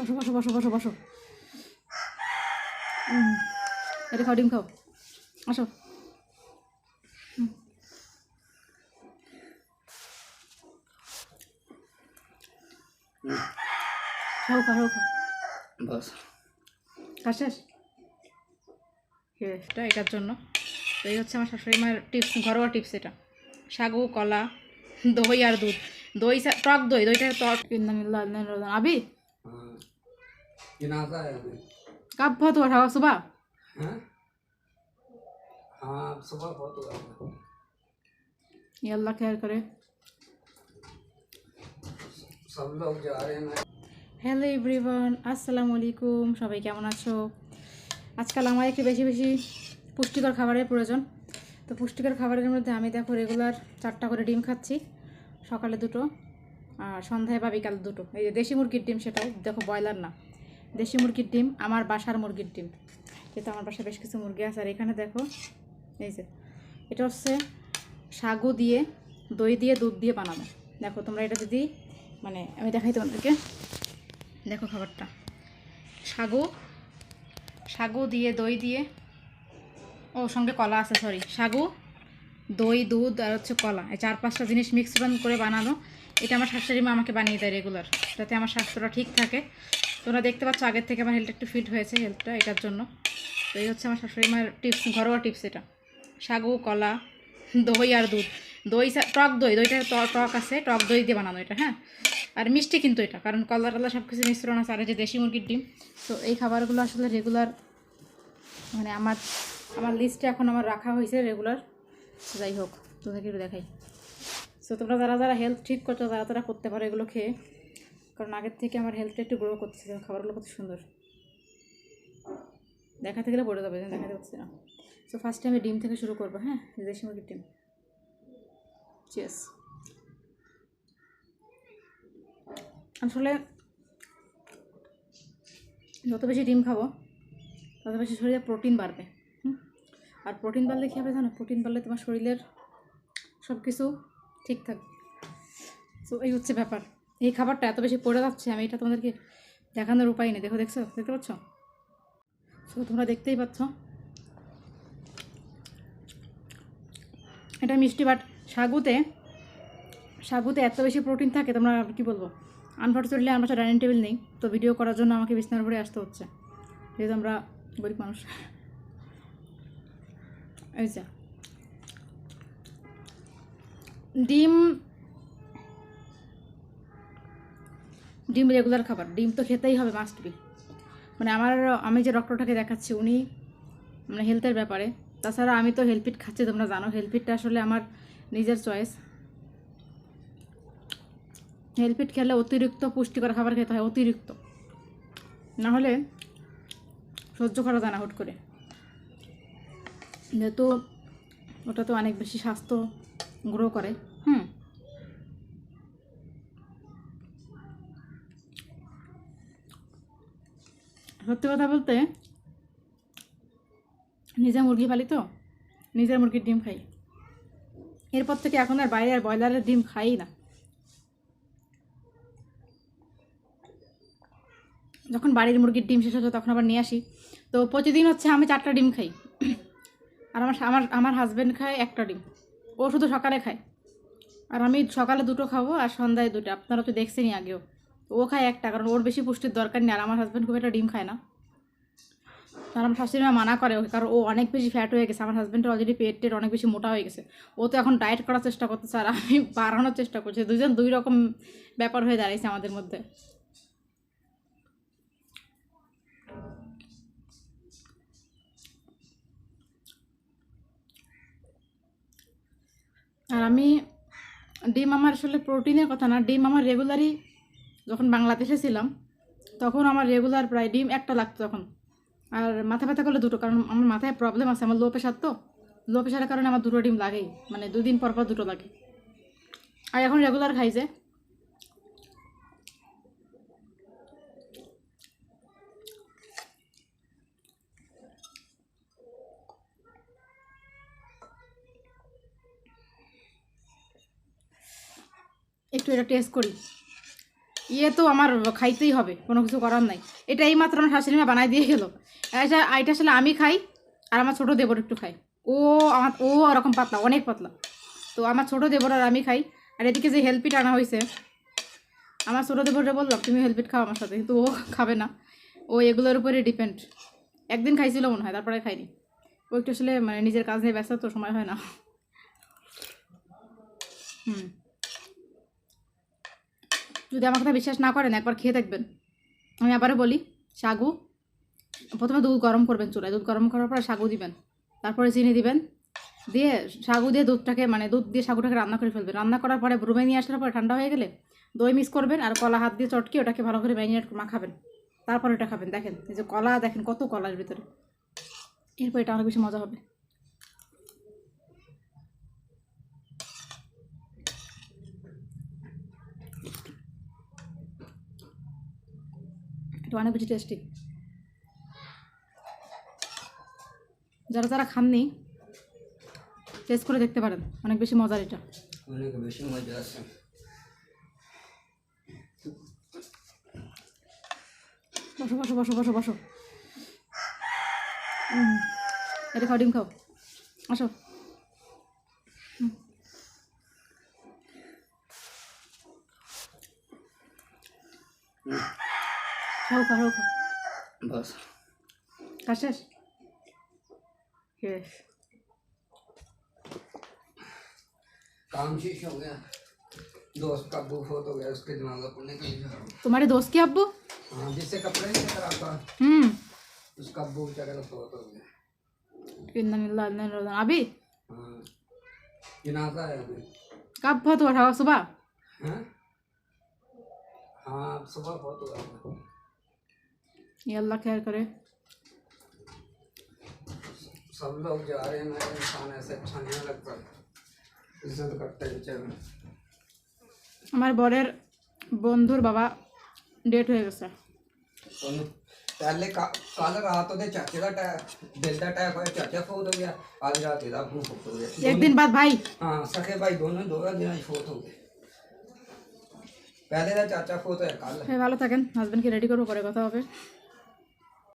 বসো বসো বসো বসো বসো। এটা খাও ডিম খাও। আসো। হ্যাঁ, হ্যাঁ, হ্যাঁ। এটা এটার জন্য। এই হচ্ছে আমার শাশুড়ি মায়ের টিপস ঘরোয়া টিপস এটা। সাগু কলা দই আর দুধ। দই টক দই দইটা টক আবি? कब बहुत हुआ था सुबह हैं हाँ सुबह बहुत हुआ था। ये अल्लाह खैर करे सब लोग जा रहे हैं ना হ্যালো এভরিওয়ান আসসালামু আলাইকুম সবাই কেমন আছো আজকাল আমার একটু বেশি বেশি পুষ্টিকর খাবারের প্রয়োজন তো পুষ্টিকর খাবারের মধ্যে আমি দেখো রেগুলার চারটা করে ডিম খাচ্ছি সকালে দুটো আর সন্ধ্যায় বা বিকাল দুটো এই যে দেশি মুরগির ডিম সেটাও দেখো ব্রয়লার না দেশি মুরগির ডিম, আমার বাসার মুরগির ডিম। যেহেতু আমার বাসায় বেশ কিছু মুরগি আছে, আর এখানে দেখো, এই যে, এটা হচ্ছে সাগু দিয়ে, দই দিয়ে, দুধ দিয়ে বানানো। দেখো, তোমরা এটা যদি মানে আমি দেখাই তোমাদেরকে। দেখো খাবারটা। সাগু সাগু দিয়ে, দই দিয়ে, ও সঙ্গে কলা আছে সরি সাগু, দই, দুধ, আর হচ্ছে কলা। এই চার পাঁচটা জিনিস মিক্সড করে বানানো। এটা আমার শাশুড়ি মা আমাকে বানিয়ে দেয় রেগুলার যাতে আমার স্বাস্থ্যটা ঠিক থাকে। তোমরা দেখতে পাচ্ছ আগের থেকে আমার হেলথটা একটু ফিট হয়েছে হেলথটা এটার জন্য। তো এই হচ্ছে আমার শাশুড়ি মায়ের টিপস ঘরোয়া টিপস এটা। সাগু, কলা, দই আর দুধ। দই টক দই, দইটা টক আছে, টক দই দিয়ে বানানো এটা হ্যাঁ? আর মিষ্টি কিন্তু এটা, কারণ কলা টলা সব কিছু মিশ্রণ আছে, আর যে দেশি মুরগির ডিম। তো এই খাবারগুলো আসলে রেগুলার মানে আমার আমার লিস্টে এখন আমার রাখা হয়েছে রেগুলার যাই হোক তোদেরকে একটু দেখাই। সো তোমরা যারা যারা হেলথ ঠিক করছ, তারা তারা করতে পারো এগুলো খেয়ে। কারণ আগের থেকে আমার হেলথটা একটু গ্রো করতেছে খাবারগুলো কত সুন্দর। দেখাতে গেলে পড়ে যাবে দেখাতে পারছি না। সো ফার্স্টে আমি ডিম থেকে শুরু করব হ্যাঁ? দেশি মুরগির ডিম। চেস আসলে যত বেশি ডিম খাব, তত বেশি শরীরে প্রোটিন বাড়বে? আর প্রোটিন বাড়লে কী হবে জানো? প্রোটিন বাড়লে তোমার শরীরের সব কিছু ঠিক থাকবে। তো এই হচ্ছে ব্যাপার। এই খাবারটা এত বেশি পড়ে যাচ্ছে, আমি এটা তোমাদেরকে দেখানোর উপায় নেই। দেখো, দেখছ? দেখতে পাচ্ছ? তো তোমরা দেখতেই পাচ্ছ। এটা মিষ্টি বাট সাগুতে সাগুতে এত বেশি প্রোটিন থাকে, তোমরা কি বলব? আনফর্চুনেটলি আমার ডাইনিং টেবিল নেই, তো ভিডিও করার জন্য আমাকে বিছনার উপরে আসতে হচ্ছে। যেহেতু আমরা গরিব মানুষ। ডিম ডিম রেগুলার খাবার, ডিম তো খেতেই হবে মাস্ট বি মানে আমার, আমি যে ডক্টরটাকে দেখাচ্ছি, উনি মানে হেলথের ব্যাপারে। তাছাড়া আমি তো হেলপিট খাচ্ছি, তোমরা জানো হেলপিটটা আসলে আমার নিজের চয়েস হেলপিট খেলে অতিরিক্ত পুষ্টিকর খাবার খেতে হয়, অতিরিক্ত। না হলে সহ্য করা যায় না হুট করে। যেহেতু ওটা তো অনেক বেশি স্বাস্থ্য গ্রো করে হুম সত্যি কথা বলতে নিজে মুরগি পালি তো, নিজের মুরগির ডিম খাই। এরপর থেকে এখন আর বাইরে আর ব্রয়লারের ডিম খাই না। যখন বাড়ির মুরগির ডিম শেষ হচ্ছে তখন আবার নিয়ে আসি। তো প্রতিদিন হচ্ছে আমি চারটা ডিম খাই। আর আমার আমার আমার হাজব্যান্ড খায় একটা ডিম। ও শুধু সকালে খায়। আর আমি সকালে দুটো খাব আর সন্ধ্যায় দুটো। আপনারা তো দেখছেনই আগেও। ও খায় একটা, কারণ ওর বেশি পুষ্টির দরকার নেই আর আমার হাজব্যান্ড খুব একটা ডিম খায় না। আর আমার শাশুড়ি মা মানা করে ওকে, কারণ ও অনেক বেশি ফ্যাট হয়ে গেছে। আমার হাজব্যান্ডের অলরেডি পেট টেট অনেক বেশি মোটা হয়ে গেছে। ও তো এখন ডায়েট করার চেষ্টা করতেছে আর আমি বাড়ানোর চেষ্টা করছি। দুজন দুই রকম ব্যাপার হয়ে দাঁড়িয়েছে আমাদের মধ্যে। আর আমি ডিম আমার আসলে প্রোটিনের কথা না, ডিম আমার রেগুলারই যখন বাংলাদেশে ছিলাম, তখন আমার রেগুলার প্রায় ডিম একটা লাগতো তখন। আর মাথা ব্যথা করলে দুটো, কারণ আমার মাথায় প্রবলেম আছে, আমার লো প্রেশার তো। লো প্রেশারের কারণে আমার দুটো ডিম লাগেই মানে দুদিন পর পর দুটো লাগে। আর এখন রেগুলার খাই যে। একটু এটা টেস্ট করি। ইয়ে তো আমার খাইতেই হবে, কোনো কিছু করার নাই। এটা এই মাত্র আমার শাশুড়ি মা বানাই দিয়ে গেলো। এটা এটা আসলে আমি খাই আর আমার ছোটো দেবর একটু খাই ও আমার, ও ওরকম পাতলা, অনেক পাতলা। তো আমার ছোটো দেবর আর আমি খাই। আর এদিকে যে হেলপিট আনা হয়েছে আমার ছোটো দেবরে বললাম তুমি হেলপিট খাও আমার সাথে। কিন্তু ও খাবে না। ও এগুলোর উপরে ডিপেন্ড। একদিন খাইছিল মনে হয়, তারপরে খাইনি ও একটু আসলে মানে নিজের কাজ নিয়ে ব্যস্ত, তো সময় হয় না। হুম। যদি আমার কথা বিশ্বাস না করেন, একবার খেয়ে দেখবেন। আমি আবারও বলি, সাগু, প্রথমে দুধ গরম করবেন চুলায়। দুধ গরম করার পরে সাগু দিবেন। তারপরে চিনি দিবেন। দিয়ে সাগু দিয়ে দুধটাকে মানে দুধ দিয়ে সাগুটাকে রান্না করে ফেলবেন। রান্না করার পরে রুমে নিয়ে আসার পরে ঠান্ডা হয়ে গেলে দই মিক্স করবেন আর কলা হাত দিয়ে চটকে ওটাকে ভালো করে ম্যারিনেট মাখাবেন। তারপর ওটা খাবেন। দেখেন, এই যে কলা, দেখেন কত কলার ভিতরে। এরপর এটা অনেক বেশি মজা হবে। এটা অনেক বেশি টেস্টি যারা যারা খাননি টেস্ট করে দেখতে পারেন। অনেক বেশি মজার এটা। অনেক বেশি মজা আছে। বসো বসো বসো বসো বসো। এটা খাও ডিম খাও। আসো। হুম। रोको रोको बस कशिश यस काम शीश हो गया। दोस्त का अबू फोत हो गया उसके दिमाग पढ़ने के लिए तुम्हारे दोस्त के अबू? हाँ जिससे कपड़े नहीं खराब हम्म। उसका अबू बेचारा फोत हो गया। कितना मिलता इतना रोजा अभी? हाँ। जनाजा है अभी। कब फोत हो रहा सुबह? हाँ? हाँ सुबह फोत हो रहा ये अल्लाह खैर करे सब लोग जा रहे हैं मेरा इंसान ऐसे अच्छा नहीं लगता इज्जत करते हैं चलो আমার বরের বন্ধুর বাবা ডেট হয়ে গেছে ਉਹਨੂੰ ਪਹਿਲੇ ਕੱਲ ਰਾਤ ਉਹਦੇ ਚਾਚੇ ਦਾ ਟੈਕ ਦਿਲ ਦਾ ਅਟੈਕ ਹੋਇਆ ਚਾਚਾ ਫੋਟ ਹੋ ਗਿਆ ਅੱਜ ਰਾਤ ਇਹਦਾ ਆਪੂ ਫੋਟ ਹੋ ਗਿਆ एक दिन बाद भाई ਹਾਂ ਸਕੇ ਭਾਈ ਦੋਨੋਂ ਦੋਹਾਂ ਦਿਨਾਂ ਚ ਫੋਟ ਹੋ ਗਏ ਪਹਿਲੇ ਦਾ ਚਾਚਾ ਫੋਟ ਹੋਇਆ ਕੱਲ সবাই ভালো থাকেন হাজবেন্ডকে রেডি করবো পরে কথা হবে